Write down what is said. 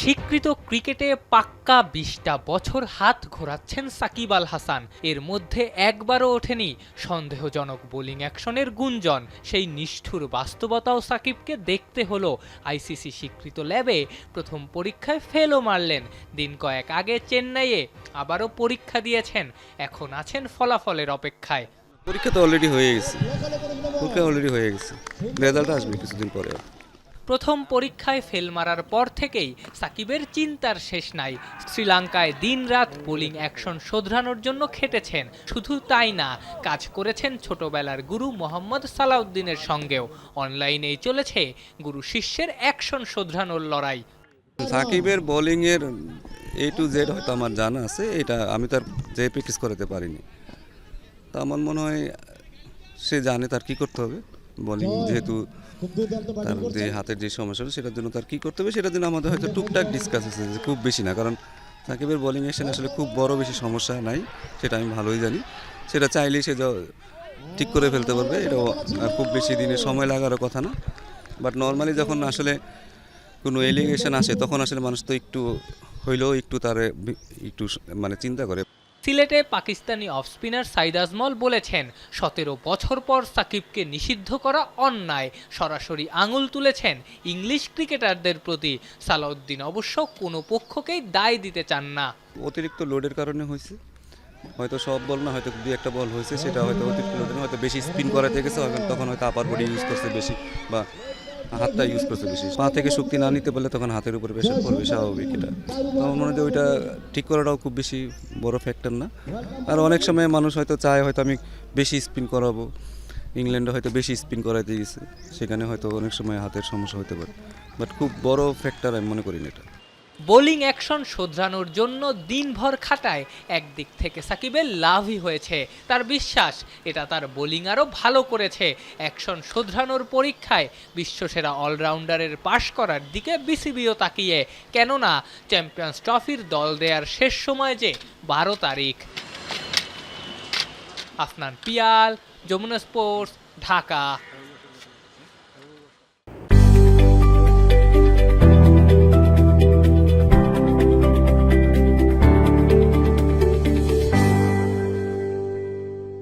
স্বীকৃত ক্রিকেটে পাক্কা বিশটা বছর হাত ঘোরাচ্ছেন সাকিব আল হাসান। এর মধ্যে একবারও ওঠেনি সন্দেহজনক বোলিং অ্যাকশনের গুঞ্জন। সেই নিষ্ঠুর বাস্তবতাও সাকিবকে দেখতে হলো। আইসিসি স্বীকৃত ল্যাবে প্রথম পরীক্ষায় ফেলও মারলেন। দিন কয়েক আগে চেন্নাইয়ে আবারও পরীক্ষা দিয়েছেন। এখন আছেন ফলাফলের অপেক্ষায়। পরীক্ষা তো অলরেডি হয়ে গেছে। পরীক্ষা অলরেডি হয়ে গেছে। রেজাল্ট আসবে কিছুদিন পরে। প্রথম পরীক্ষায় ফেল মারার পর থেকেই সাকিবের চিন্তার শেষ নাই। শ্রীলঙ্কায় দিনরাত বোলিং অ্যাকশন শোধরানোর জন্য খেটেছেন। শুধু তাই না, কাজ করেছেন ছোটবেলার গুরু মোহাম্মদ সালাউদ্দিনের সঙ্গেও। অনলাইনেই চলেছে গুরু শিষ্যের অ্যাকশন শোধরানোর লড়াই। সাকিবের বোলিংয়ের এ টু জেড হয়তো আমার জানা আছে, এটা আমি তার যে প্র্যাকটিস করাতে পারিনি। তা আমার মনে হয় সে জানে তার কি করতে হবে। বোলিং যেহেতু তার যে হাতের যে সমস্যা সেটার জন্য তার কি করতে হবে সেটার জন্য আমাদের হয়তো টুকটাক ডিসকাস আছে যে খুব বেশি না কারণ সাকিবের বোলিং অ্যাকশন আসলে খুব বড় বেশি সমস্যা নাই সেটা আমি ভালোই জানি। সেটা চাইলেই সে ঠিক করে ফেলতে পারবে এটা খুব বেশি দিনের সময় লাগারও কথা না। বাট নর্মালি যখন আসলে কোনো এলিগেশন আসে তখন আসলে মানুষ তো একটু হইলেও একটু তার একটু মানে চিন্তা করে। সিলেটে পাকিস্তানি অফ স্পিনার সাইদ আজমল বলেছেন, সতেরো বছর পর সাকিবকে নিষিদ্ধ করা অন্যায়। সরাসরি আঙুল তুলেছেন ইংলিশ ক্রিকেটারদের প্রতি। সালাউদ্দিন অবশ্য কোনো পক্ষকেই দায় দিতে চান না। অতিরিক্ত লোডের কারণে হয়েছে। হয়তো সব বল না, হয়তো দুই একটা বল হয়েছে, সেটা হয়তো অতিরিক্ত লোডের হয়তো বেশি স্পিন করাতে গেছে, তখন হয়তো আপার বডি ইউজ করছে বেশি, বা হাতটা ইউজ করছে বেশি। পা থেকে শক্তি না নিতে পারলে তখন হাতের উপর প্রেশার পড়বে, স্বাভাবিক এটা। আমার মনে হয় ওইটা ঠিক করাটাও খুব বেশি বড় ফ্যাক্টর না। আর অনেক সময় মানুষ হয়তো চায়, হয়তো আমি বেশি স্পিন করাবো। ইংল্যান্ডে হয়তো বেশি স্পিন করাইতে গেছে। সেখানে হয়তো অনেক সময় হাতের সমস্যা হতে পারে। বাট খুব বড় ফ্যাক্টর আমি মনে করি না এটা। বোলিং অ্যাকশন শোধরানোর জন্য দিনভর খাটায় একদিক থেকে সাকিবের লাভই হয়েছে। তার বিশ্বাস, এটা তার বোলিং আরও ভালো করেছে। অ্যাকশন শোধরানোর পরীক্ষায় বিশ্বসেরা অলরাউন্ডারের পাশ করার দিকে বিসিবিও তাকিয়ে। কেননা, চ্যাম্পিয়ন্স ট্রফির দল দেয়ার শেষ সময় যে বারো তারিখ। আফনান পিয়াল, যমুনা স্পোর্টস, ঢাকা।